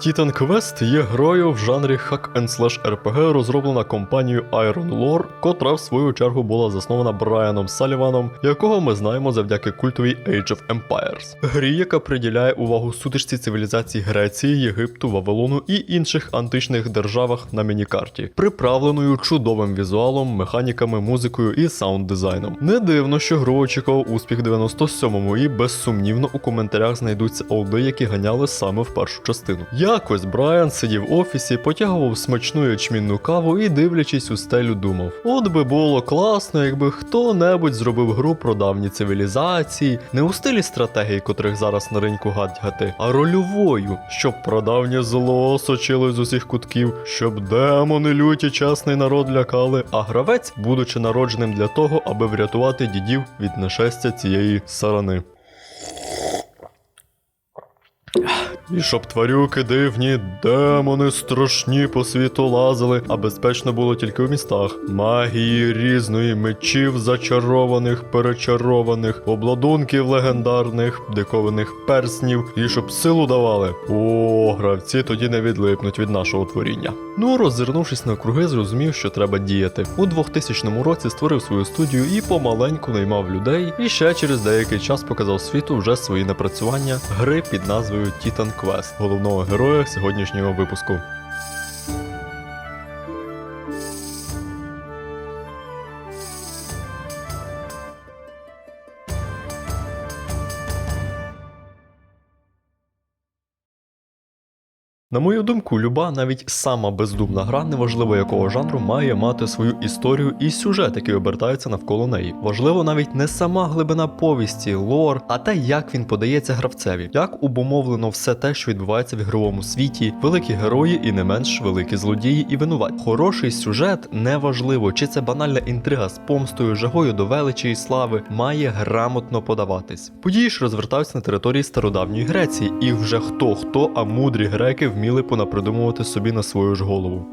Titan Quest є грою в жанрі Hack and Slash RPG, розроблена компанією Iron Lore, котра в свою чергу була заснована Брайаном Саліваном, якого ми знаємо завдяки культовій Age of Empires. Грі, яка приділяє увагу сутичці цивілізацій Греції, Єгипту, Вавилону і інших античних державах на мінікарті, приправленою чудовим візуалом, механіками, музикою і саунд-дизайном. Не дивно, що гру очікував успіх 97-му, і безсумнівно у коментарях знайдуться олди, які ганяли саме в першу частину. Якось Брайан сидів в офісі, потягував смачну ячмінну каву і, дивлячись у стелю, думав: от би було класно, якби хто-небудь зробив гру про давні цивілізації, не у стилі стратегії, котрих зараз на ринку гадгати, а рольовою, щоб про давнє зло сочило з усіх кутків, щоб демони люті чесний народ лякали, а гравець, будучи народженим для того, аби врятувати дідів від нашестя цієї сарани. І щоб тварюки дивні, демони страшні по світу лазили, а безпечно було тільки в містах. Магії різної, мечів зачарованих, перечарованих, обладунків легендарних, диковинних перснів, і щоб силу давали. О, гравці тоді не відлипнуть від нашого творіння. Ну, роззирнувшись на круги, зрозумів, що треба діяти. У 2000 році створив свою студію і помаленьку наймав людей, і ще через деякий час показав світу вже свої напрацювання гри під назвою Titan Quest, головного героя сьогоднішнього випуску. На мою думку, люба, навіть сама бездумна гра, неважливо якого жанру, має мати свою історію і сюжет, який обертається навколо неї. Важливо навіть не сама глибина повісті, лор, а те, як він подається гравцеві, як обумовлено все те, що відбувається в ігровому світі, великі герої і не менш великі злодії і винуваті. Хороший сюжет неважливо, чи це банальна інтрига з помстою, жагою до величі і слави, має грамотно подаватись. Події ж розвертаються на території стародавньої Греції, і вже хто хто, а мудрі греки вміли понапридумувати собі на свою ж голову.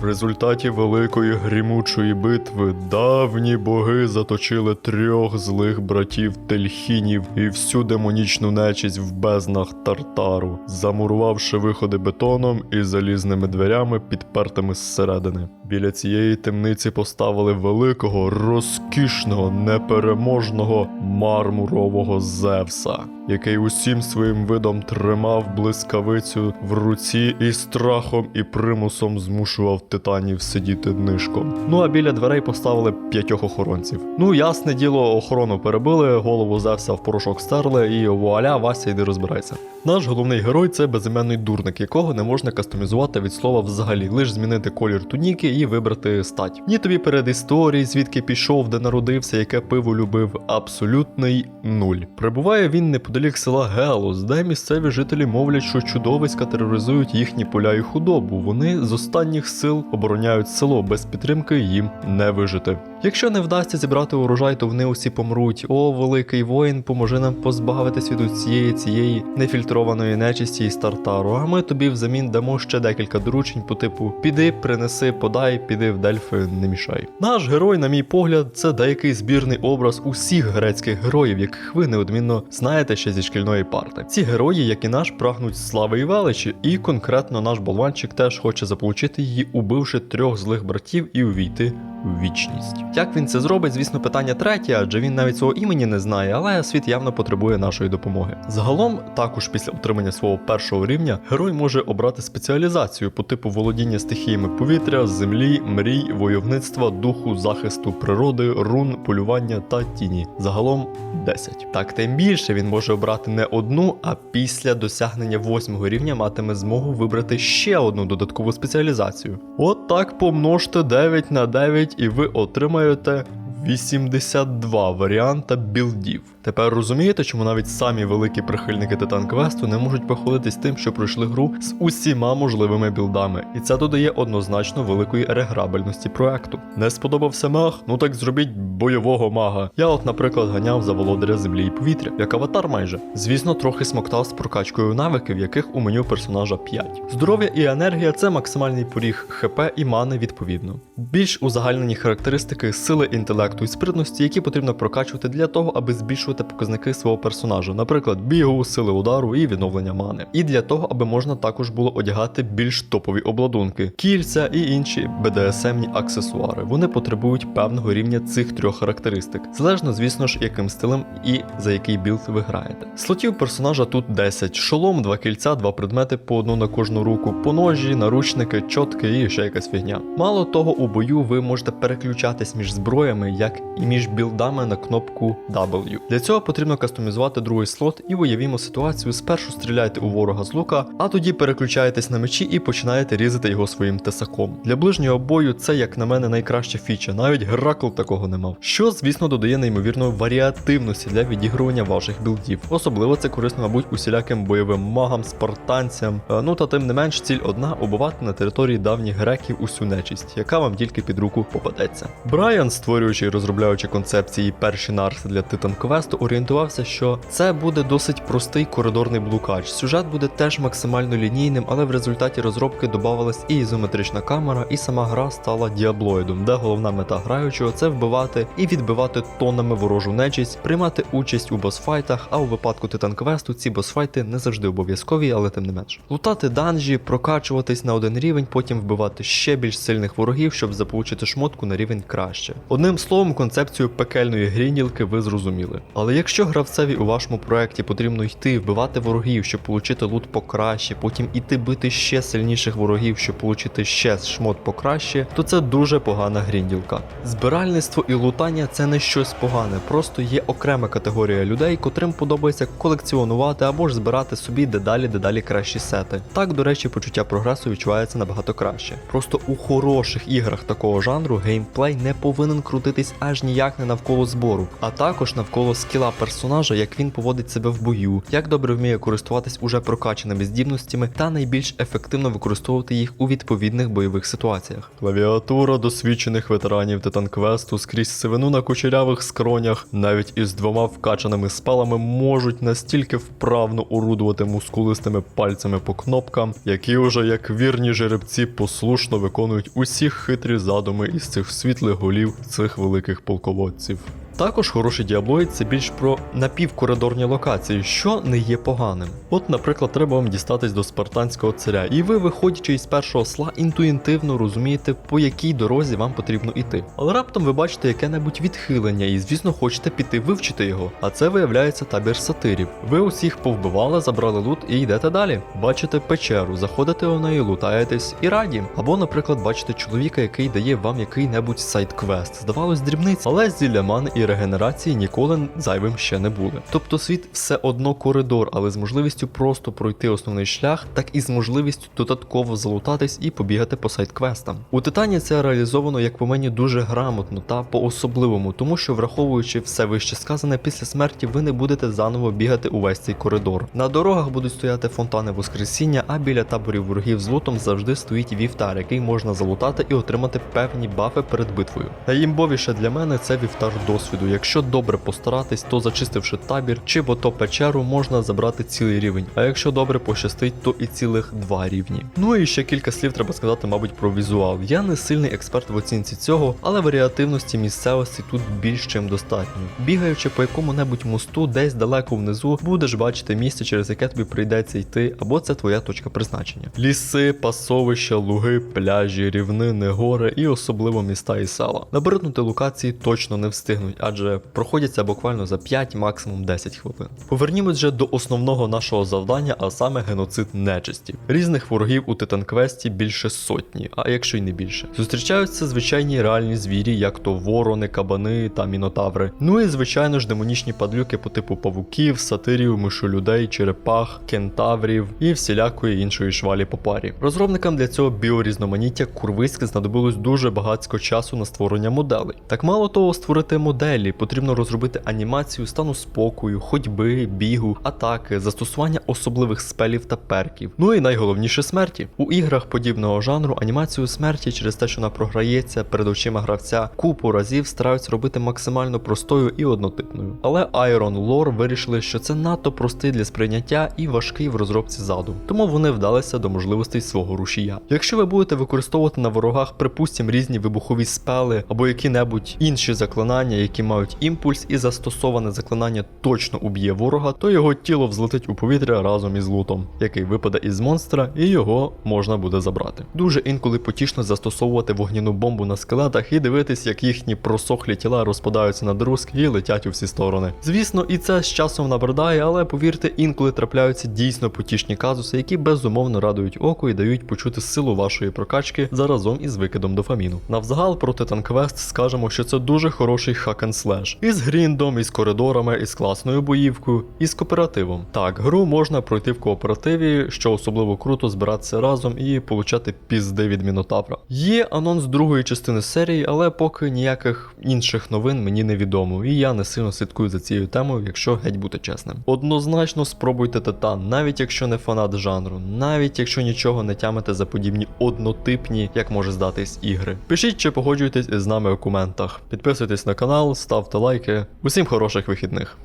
В результаті великої грімучої битви давні боги заточили трьох злих братів Тельхінів і всю демонічну нечість в безнах Тартару, замурувавши виходи бетоном і залізними дверями, підпертими зсередини. Біля цієї темниці поставили великого, розкішного, непереможного мармурового Зевса, який усім своїм видом тримав блискавицю в руці і страхом і примусом змушував титанів сидіти нишком. Ну а біля дверей поставили п'ятьох охоронців. Ну, ясне діло, охорону перебили, голову Зевса в порошок стерли, і вуаля, Вася, йди розбирайся. Наш головний герой це безіменний дурник, якого не можна кастомізувати від слова взагалі, лише змінити колір туніки і вибрати стать. Ні тобі перед історії, звідки пішов, де народився, яке пиво любив, абсолютний нуль. Прибуває він неподалік села Гелос, де місцеві жителі мовлять, що чудовиська тероризують їхні поля і худобу. Вони з останніх сил обороняють село, без підтримки їм не вижити. Якщо не вдасться зібрати урожай, то вони усі помруть. О, великий воїн, поможи нам позбавитись від усієї цієї нефільтрованої нечисті і стартару. А ми тобі взамін дамо ще декілька доручень по типу піди, принеси, подай, піди в Дельфи, не мішай. Наш герой, на мій погляд, це деякий збірний образ усіх грецьких героїв, яких ви неодмінно знаєте ще зі шкільної парти. Ці герої, як і наш, прагнуть слави і величі, і конкретно наш болванчик теж хоче заполучити її, убивши трьох злих братів і увійти в вічність. Як він це зробить, звісно, питання третє, адже він навіть свого імені не знає, але світ явно потребує нашої допомоги. Загалом, також після отримання свого першого рівня, герой може обрати спеціалізацію по типу володіння стихіями повітря, землі, мрій, войовництва, духу, захисту природи, рун, полювання та тіні. Загалом 10. Так тим більше він може обрати не одну, а після досягнення восьмого рівня матиме змогу вибрати ще одну додаткову спеціалізацію. От так помножте 9 на 9 і ви отримаєте 82 варіанта білдів. Тепер розумієте, чому навіть самі великі прихильники Титан Квесту не можуть похвалитись тим, що пройшли гру з усіма можливими білдами, і це додає однозначно великої реграбельності проекту. Не сподобався маг? Ну так зробіть бойового мага. Я, от, наприклад, ганяв за володаря землі і повітря, як аватар майже. Звісно, трохи смоктав з прокачкою навиків, яких у меню персонажа 5. Здоров'я і енергія це максимальний поріг ХП і мани відповідно. Більш узагальнені характеристики сили інтелекту і спритності, які потрібно прокачувати для того, аби збільшувати підвищувати показники свого персонажа, наприклад, бігу, сили удару і відновлення мани. І для того, аби можна також було одягати більш топові обладунки, кільця і інші BDSM-ні аксесуари. Вони потребують певного рівня цих трьох характеристик, залежно, звісно ж, яким стилем і за який білд ви граєте. Слотів персонажа тут 10: шолом, два кільця, два предмети по одну на кожну руку, поножі, наручники, чотки і ще якась фігня. Мало того, у бою ви можете переключатись між зброями, як і між білдами на кнопку W. Для цього потрібно кастомізувати другий слот і уявімо ситуацію: спершу стріляйте у ворога з лука, а тоді переключаєтесь на мечі і починаєте різати його своїм тесаком. Для ближнього бою це, як на мене, найкраща фіча. Навіть Геракл такого не мав. Що, звісно, додає неймовірної варіативності для відігрування ваших білдів. Особливо це корисно, мабуть, усіляким бойовим магам, спартанцям. Е, Ну та тим не менш, ціль одна убивати на території давніх греків усю нечисть, яка вам тільки під руку попадеться. Брайан, створюючи і розробляючи концепції перші нарси для Титан Квесту, орієнтувався, що це буде досить простий коридорний блукач. Сюжет буде теж максимально лінійним, але в результаті розробки додавалась і ізометрична камера, і сама гра стала діаблоїдом, де головна мета граючого це вбивати і відбивати тоннами ворожу нечисть, приймати участь у босфайтах, а у випадку Титан Квесту ці босфайти не завжди обов'язкові, але тим не менш. Лутати данжі, прокачуватись на один рівень, потім вбивати ще більш сильних ворогів, щоб заполучити шмотку на рівень краще. Одним словом, концепцію пекельної грінділки ви зрозуміли. Але якщо гравцеві у вашому проєкті потрібно йти вбивати ворогів, щоб отримати лут покраще, потім іти бити ще сильніших ворогів, щоб отримати ще шмот покраще, то це дуже погана грінділка. Збиральництво і лутання це не щось погане, просто є окрема категорія людей, котрим подобається колекціонувати або ж збирати собі дедалі дедалі кращі сети. Так, до речі, почуття прогресу відчувається набагато краще. Просто у хороших іграх такого жанру геймплей не повинен крутитись аж ніяк не навколо збору, а також навколо скіла персонажа, як він поводить себе в бою, як добре вміє користуватись уже прокачаними здібностями та найбільш ефективно використовувати їх у відповідних бойових ситуаціях. Клавіатура досвідчених ветеранів Титан Квесту скрізь сивину на кучерявих скронях, навіть із двома вкачаними спалами можуть настільки вправно орудувати мускулистими пальцями по кнопкам, які уже як вірні жеребці послушно виконують усі хитрі задуми із цих світлих голів цих великих полководців. Також хороший діаблоїд це більш про напівкоридорні локації, що не є поганим. От, наприклад, треба вам дістатись до спартанського царя, і ви, виходячи із першого сла, інтуїтивно розумієте, по якій дорозі вам потрібно йти. Але раптом ви бачите яке-небудь відхилення, і, звісно, хочете піти вивчити його. А це виявляється табір сатирів. Ви усіх повбивали, забрали лут і йдете далі. Бачите печеру, заходите у неї, лутаєтесь і раді. Або, наприклад, бачите чоловіка, який дає вам який-небудь сайт-квест. Здавалось, дрібниць, але зілля мани і регенерації ніколи зайвим ще не були. Тобто світ все одно коридор, але з можливістю просто пройти основний шлях, так і з можливістю додатково залутатись і побігати по сайт-квестам. У Титані це реалізовано, як по мені, дуже грамотно та по-особливому, тому що враховуючи все вище сказане, після смерті ви не будете заново бігати увесь цей коридор. На дорогах будуть стояти фонтани Воскресіння, а біля таборів ворогів з лутом завжди стоїть вівтар, який можна залутати і отримати певні бафи перед битвою. Найімбовіше для мене це вівтар досвіду. Якщо добре постаратись, то зачистивши табір чи в ото печеру, можна забрати цілий рівень. А якщо добре пощастить, то і цілих два рівні. Ну і ще кілька слів треба сказати, мабуть, про візуал. Я не сильний експерт в оцінці цього, але варіативності місцевості тут більш чим достатньо. Бігаючи по якому-небудь мосту, десь далеко внизу, будеш бачити місце, через яке тобі прийдеться йти, або це твоя точка призначення. Ліси, пасовища, луги, пляжі, рівнини, гори і особливо міста і села. Набриднути локації точно не встигнуть, адже проходяться буквально за 5, максимум 10 хвилин. Повернімось же до основного нашого завдання, а саме геноцид нечисті. Різних ворогів у Титанквесті більше сотні, а якщо й не більше. Зустрічаються звичайні реальні звірі, як то ворони, кабани та мінотаври. Ну і звичайно ж демонічні падлюки по типу павуків, сатирів, мишолюдей, черепах, кентаврів і всілякої іншої швалі по парі. Розробникам для цього біорізноманіття курвиськи знадобилось дуже багатько часу на створення моделей. Так мало того, створити моделі потрібно розробити анімацію стану спокою, ходьби, бігу, атаки, застосування особливих спелів та перків. Ну і найголовніше смерті. У іграх подібного жанру анімацію смерті через те, що вона програється перед очима гравця, купу разів стараються робити максимально простою і однотипною. Але Iron Lore вирішили, що це надто простий для сприйняття і важкий в розробці задум, тому вони вдалися до можливостей свого рушія. Якщо ви будете використовувати на ворогах, припустім, різні вибухові спели або які-небудь інші заклинання, які які мають імпульс і застосоване заклинання точно уб'є ворога, то його тіло взлетить у повітря разом із лутом, який випаде із монстра, і його можна буде забрати. Дуже інколи потішно застосовувати вогняну бомбу на скелетах і дивитись, як їхні просохлі тіла розпадаються на друзки і летять у всі сторони. Звісно, і це з часом набридає, але повірте, інколи трапляються дійсно потішні казуси, які безумовно радують око і дають почути силу вашої прокачки заразом із викидом дофаміну. Навзагал про Titan Quest скажемо, що це дуже хороший hack slash. Із гріндом, із коридорами, із класною боївкою, і з кооперативом. Так, гру можна пройти в кооперативі, що особливо круто збиратися разом і получати пізди від Мінотавра. Є анонс другої частини серії, але поки ніяких інших новин мені не відомо, і я не сильно слідкую за цією темою, якщо геть бути чесним. Однозначно спробуйте Титан, навіть якщо не фанат жанру, навіть якщо нічого не тямите за подібні однотипні, як може здатись, ігри. Пишіть, чи погоджуєтесь із нами у коментах. Підписуйтесь на канал, ставте лайки. Усім хороших вихідних.